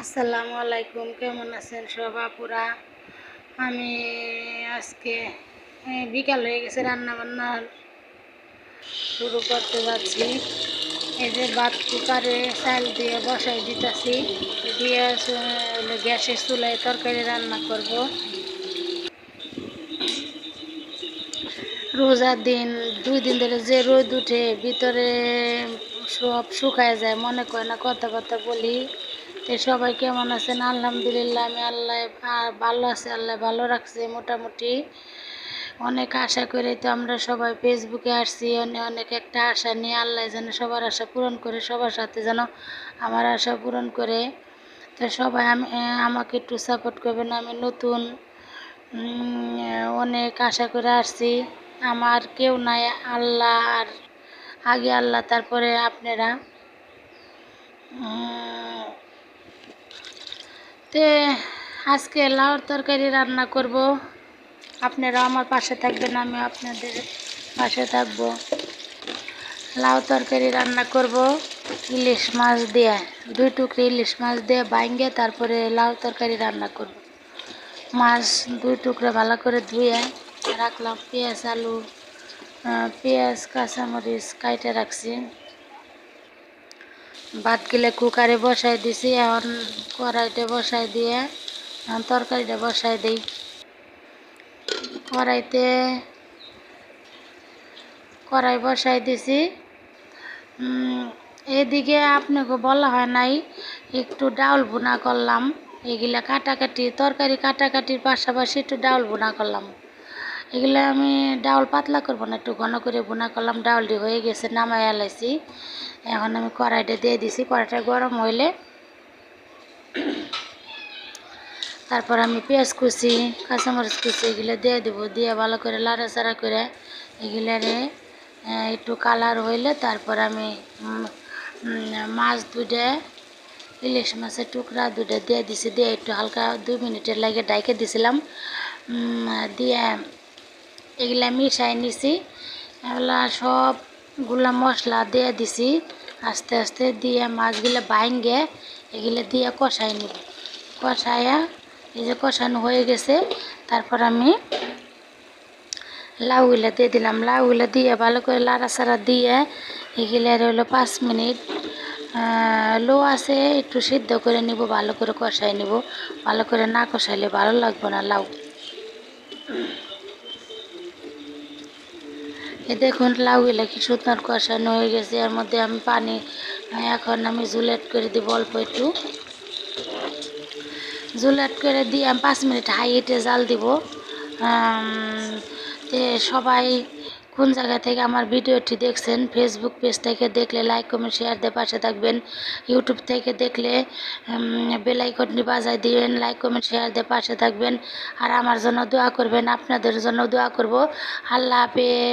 আসসালামু আলাইকুম, কেমন আছেন সব আপুরা? আমি আজকে বিকাল হয়ে গেছে রান্না বান্না শুরু করতে যাচ্ছি। এই যে ভাত কুকারে চাল দিয়ে বসাই দিতেছি, দিয়ে গ্যাসের চুলায় তরকারি রান্না করব। রোজার দিন, দুই দিন ধরে যে রোদ উঠে, ভিতরে সব শুকায় যায়, মনে করে না কথাবার্তা বলি। তো সবাই কেমন আছেন? আলহামদুলিল্লাহ, আমি আল্লাহ ভালো আছে, আল্লাহ ভালো রাখছে মোটামুটি। অনেক আশা করে তো আমরা সবাই ফেসবুকে আসছি অনেক অনেক একটা আশা নিয়ে আল্লাহ যেন সবার আশা পূরণ করে, সবার সাথে যেন আমার আশা পূরণ করে। তো সবাই আমি আমাকে একটু সাপোর্ট করবেন, আমি নতুন অনেক আশা করে আসছি। আমার কেউ নাই, আল্লাহ আর আগে আল্লাহ, তারপরে আপনারা। তে আজকে লাউর তরকারি রান্না করব। আপনারা আমার পাশে থাকবেন আমি আপনাদের পাশে থাকব। লাউ তরকারি রান্না করব ইলিশ মাছ দিয়ে, দুই টুকরি ইলিশ মাছ দিয়ে বাইঙ্গে তারপরে লাউ তরকারি রান্না করব। মাছ দুই টুকরা ভালো করে ধুয়ে রাখলাম, পেঁয়াজ, আলু পেঁয়াজ, কাঁচামরিচ কাইটে রাখছি। ভাত গিলে কুকারে বসাই দিছি, এখন কড়াইতে বসাই দিয়ে, এখন তরকারিটা বসাই দিই। কড়াইতে কড়াই বসাই দিছি। এদিকে আপনাকে বলা হয় নাই, একটু ডাউল ভুনা করলাম। এগুলা কাটাকাটি, তরকারি কাটাকাটির পাশাপাশি একটু ডাউল ভুনা করলাম। এগুলো আমি ডাউল পাতলা করব না, একটু ঘন করে বোনা করলাম, ডাউলটি হয়ে গেছে নামাই এলাইছি এখন আমি কড়াইটা দিয়ে দিছি, কড়াইটা গরম হইলে তারপর আমি পেঁয়াজ কুচি, কাঁচামরিচ কুচি এগুলো দিয়ে দেবো, দিয়ে ভালো করে লাড়াচাড়া করে এগুলারে একটু কালার হইলে তারপর আমি মাছ দুটা ইলিশ মাছের টুকরা দুটা দিয়ে দিছি, দিয়ে একটু হালকা দুই মিনিটের লাগে ডাইকে দিছিলাম। দিয়ে এগুলা মিশাই নিছি। এগুলা সবগুলা মশলা দিয়ে দিছি। আস্তে আস্তে দিয়ে মাছগুলো বাইঙ্গে এগুলো দিয়ে কষাই নিব। কষাইয়া এই যে কষানো হয়ে গেছে, তারপর আমি লাউগুলো দিয়ে দিলাম। লাউগুলো দিয়ে ভালো করে লাড়া লাড়াচাড়া দিয়ে এগুলো হলো পাঁচ মিনিট লো আছে একটু সিদ্ধ করে নিব, ভালো করে কষাই নিব। ভালো করে না কষাইলে ভালো লাগবে না লাউ। এই দেখুন লাউগুলো কি সুন্দর কষানো হয়ে গেছে। এর মধ্যে আমি পানি এখন আমি জুলেট করে দিব অল্প একটু। জুলেট করে দিয়ে আমি পাঁচ মিনিট হাই হিটে জাল দিব। সবাই কোন জায়গা থেকে আমার ভিডিওটি দেখছেন ফেসবুক পেজ থেকে দেখলে লাইক কমেন্ট শেয়ার দিয়ে পাশে থাকবেন। ইউটিউব থেকে দেখলে বেলাইকনটি বাজায় দিবেন লাইক কমেন্ট শেয়ার দিয়ে পাশে থাকবেন। আর আমার জন্য দোয়া করবেন, আপনাদের জন্য দোয়া করব। আল্লাহ হাফেজ।